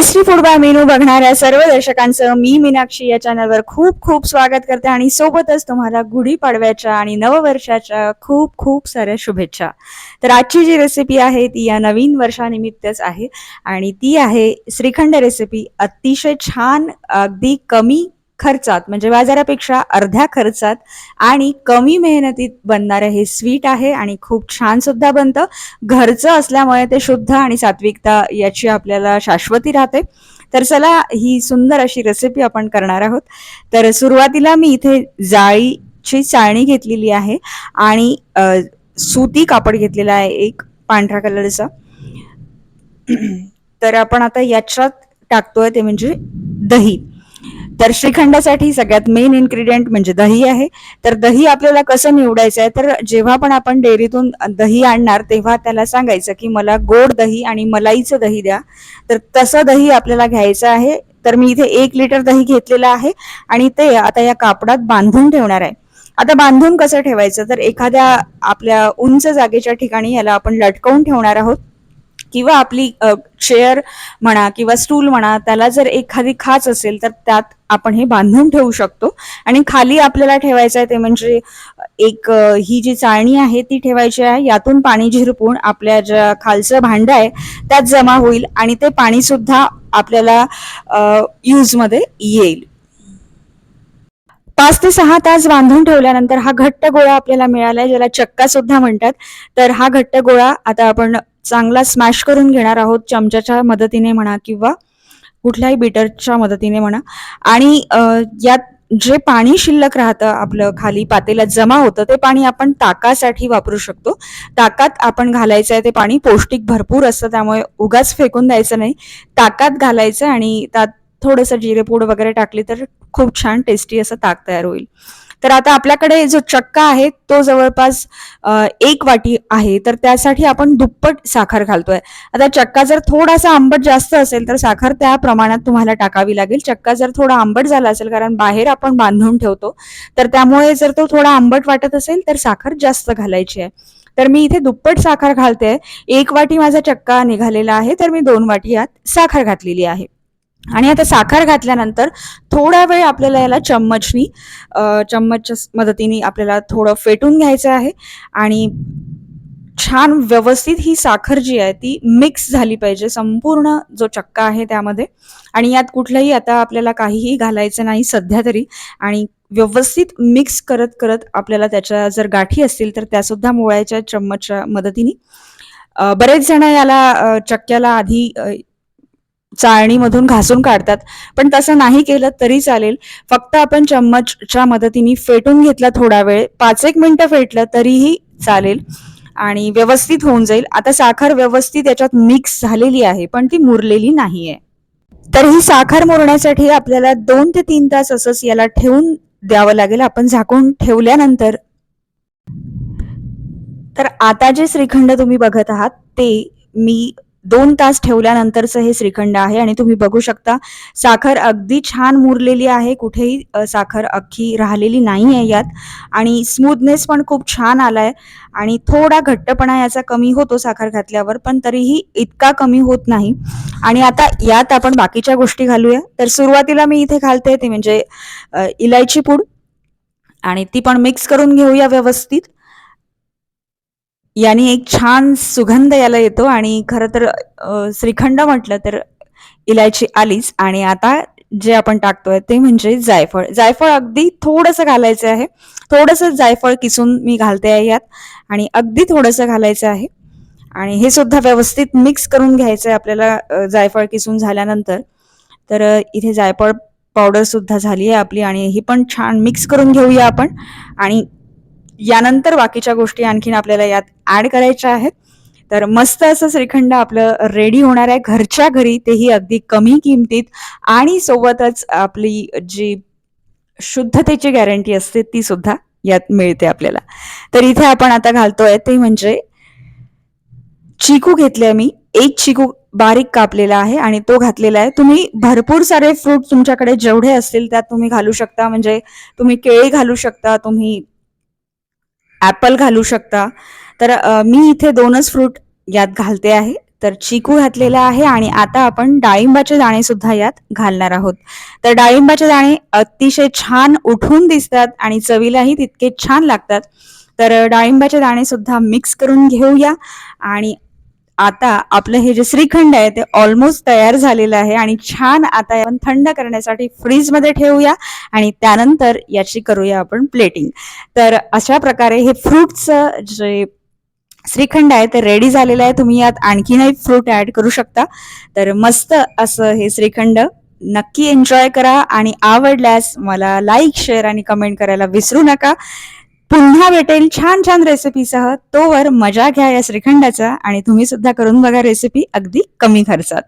Tasty food by menu बघणाऱ्या सर्व दर्शकांचं मी मीनाक्षी या चॅनलवर खूप खूप स्वागत करते आणि सोबतच तुम्हाला गुढीपाडव्याच्या आणि नववर्षाच्या खूप खूप साऱ्या शुभेच्छा. तर आजची जी रेसिपी आहे ती या नवीन वर्षानिमित्तच आहे आणि ती आहे श्रीखंड रेसिपी अतिशय छान अगदी कमी खर्चात म्हणजे बाजारापेक्षा अर्ध्या खर्चात आणि कमी मेहनतीत बनणारं हे स्वीट आहे आणि खूप छान सुद्धा बनतं. घरचं असल्यामुळे ते शुद्ध आणि सात्विकता याची आपल्याला शाश्वती राहते. तर चला ही सुंदर अशी रेसिपी आपण करणार आहोत. तर सुरुवातीला मी इथे जाळीची चाळणी घेतलेली आहे आणि सुती कापड घेतलेला आहे एक पांढऱ्या कलरचा. तर आपण आता याच्यात टाकतोय ते म्हणजे दही. तर श्रीखंडासाठी सगळ्यात मेन इन्ग्रेडियंट म्हणजे दही आहे. तर दही आपल्याला कसं निवडायचं आहे? तर जेव्हा पण आपण डेअरीतून दही आणणार तेव्हा त्याला सांगायचं की मला गोड दही आणि मलाईचं दही द्या. तर तसं दही आपल्याला घ्यायचं आहे. तर मी इथे एक लिटर दही घेतलेलं आहे आणि ते आता या कापडात बांधून ठेवणार आहे. आता बांधून कसं ठेवायचं? तर एखाद्या आपल्या उंच जागेच्या ठिकाणी याला आपण लटकवून ठेवणार आहोत. किंवा आपली चेअर म्हणा किंवा स्टूल म्हणा त्याला जर एखादी खाच असेल तर त्यात आपण हे बांधून ठेवू शकतो. आणि खाली आपल्याला ठेवायचं आहे ते म्हणजे एक ही जी चाळणी आहे ती ठेवायची आहे. यातून पाणी झिरपून आपल्या ज्या खालचं भांड आहे त्यात जमा होईल आणि ते पाणी सुद्धा आपल्याला यूजमध्ये येईल. पाच ते सहा तास बांधून ठेवल्यानंतर हा घट्ट गोळा आपल्याला मिळालाय ज्याला चक्का सुद्धा म्हणतात. तर हा घट्ट गोळा आता आपण चांगला स्मॅश करून घेणार आहोत चमच्याच्या मदतीने म्हणा किंवा कुठल्याही बीटरच्या मदतीने म्हणा. आणि यात जे पाणी शिल्लक राहतं आपलं खाली पातेला जमा होतं ते पाणी आपण ताकासाठी वापरू शकतो. ताकात आपण घालायचं आहे ते पाणी पौष्टिक भरपूर असतं त्यामुळे उगाच फेकून द्यायचं नाही. ताकात घालायचं आणि त्यात थोडंसं जिरेपूड वगैरे टाकली तर खूप छान टेस्टी असं ताक तयार होईल. तर आता आपल्याकडे जो चक्का आहे तो जवळपास एक वाटी आहे. तर त्यासाठी आपण दुप्पट साखर घालतोय. आता चक्का जर थोडासा आंबट जास्त असेल तर साखर त्या प्रमाणात तुम्हाला टाकावी लागेल. चक्का जर थोडा आंबट झाला असेल कारण बाहेर आपण बांधून ठेवतो तर त्यामुळे जर तो थोडा आंबट वाटत असेल तर साखर जास्त घालायची आहे. तर मी इथे दुप्पट साखर घालते. एक वाटी माझा चक्का निघालेला आहे तर मी दोन वाटी यात साखर घातलेली आहे. आणि आता साखर घातल्यानंतर थोडा वेळ आपल्याला याला चम्मचनी चम्मचच्या मदतीने आपल्याला थोडं फेटून घ्यायचं आहे. आणि छान व्यवस्थित ही साखर जी आहे ती मिक्स झाली पाहिजे. संपूर्ण जो चक्का आहे त्यामध्ये. आणि यात कुठलंही आता आपल्याला काहीही घालायचं नाही सध्या तरी. आणि व्यवस्थित मिक्स करत करत आपल्याला त्याच्या जर गाठी असतील तर त्या सुद्धा चम्मचच्या मदतीने. बरेच जण याला चक्क्याला आधी चाळणीमधून घासून काढतात. पण तसं नाही केलं तरी चालेल. फक्त आपण चम्मचच्या मदतीने फेटून घेतला थोडा वेळ. पाच एक मिनिटं फेटलं तरीही चालेल. आणि व्यवस्थित होऊन जाईल. आता साखर व्यवस्थित याच्यात मिक्स झालेली आहे पण ती मुरलेली नाहीये. तर ही साखर मुरण्यासाठी आपल्याला दोन ते तीन तास असंच याला ठेवून द्यावं लागेल. आपण झाकून ठेवल्यानंतर. तर आता जे श्रीखंड तुम्ही बघत आहात ते मी दोन तास ठेवल्यानंतरचं हे श्रीखंड आहे आणि तुम्ही बघू शकता साखर अगदी छान मुरलेली आहे कुठेही साखर अख्खी राहिलेली नाही आहे यात आणि स्मूथनेस पण खूप छान आलाय आणि थोडा घट्टपणा याचा कमी होतो साखर घातल्यावर पण तरीही इतका कमी होत नाही. आणि आता यात आपण बाकीच्या गोष्टी घालूया. तर सुरुवातीला मी इथे घालते ते म्हणजे इलायची पूड आणि ती पण मिक्स करून घेऊया व्यवस्थित. याने एक छान सुगंध याला येतो आणि खरं तर श्रीखंड म्हटलं तर इलायची आलीच आणि आता जे आपण टाकतोय ते म्हणजे जायफळ. जायफळ अगदी थोडंसं घालायचं आहे. थोडंसं जायफळ किसून मी घालते आहे यात आणि अगदी थोडंसं घालायचं आहे. आणि हे सुद्धा व्यवस्थित मिक्स करून घ्यायचं आहे आपल्याला जायफळ किसून झाल्यानंतर. तर इथे जायफळ पावडर सुद्धा झाली आहे आपली आणि ही पण छान मिक्स करून घेऊया आपण. आणि यानंतर बाकीच्या गोष्टी आणखीन आपल्याला यात ऍड करायच्या आहेत. तर मस्त असं श्रीखंड आपलं रेडी होणार आहे. घरच्या घरी तेही अगदी कमी किमतीत आणि सोबतच आपली जी शुद्धतेची गॅरंटी असते ती सुद्धा यात मिळते आपल्याला. तर इथे आपण आता घालतोय ते म्हणजे चिकू घेतले मी. एक चिकू बारीक कापलेला आहे आणि तो घातलेला आहे. तुम्ही भरपूर सारे फ्रूट तुमच्याकडे जेवढे असतील त्यात तुम्ही घालू शकता. म्हणजे तुम्ही केळी घालू शकता तुम्ही ॲपल घालू शकता. तर मी इथे दोनच फ्रूट यात घालते आहे. तर चिकू घातलेला आहे आणि आता आपण डाळिंबाचे दाणे सुद्धा यात घालणार आहोत. तर डाळिंबाचे दाणे अतिशय छान उठून दिसतात आणि चवीलाही तितके छान लागतात. तर डाळिंबाचे दाणे सुद्धा मिक्स करून घेऊया आणि आता आपलं हे जे श्रीखंड आहे ते ऑलमोस्ट तयार झालेलं आहे आणि छान आता आपण थंड करण्यासाठी फ्रीजमध्ये ठेवूया आणि त्यानंतर याची करूया आपण प्लेटिंग तर अशा प्रकारे हे फ्रूटचं जे श्रीखंड आहे ते रेडी झालेलं आहे. तुम्ही यात आणखीनही फ्रूट ऍड करू शकता. तर मस्त असं हे श्रीखंड नक्की एन्जॉय करा आणि आवडल्यास मला लाईक शेअर आणि कमेंट करायला विसरू नका. पुन्हा भेटेल छान छान रेसिपीसह. तोवर मजा घ्या या श्रीखंडाचा आणि तुम्ही सुद्धा करून बघा रेसिपी अगदी कमी खर्चात.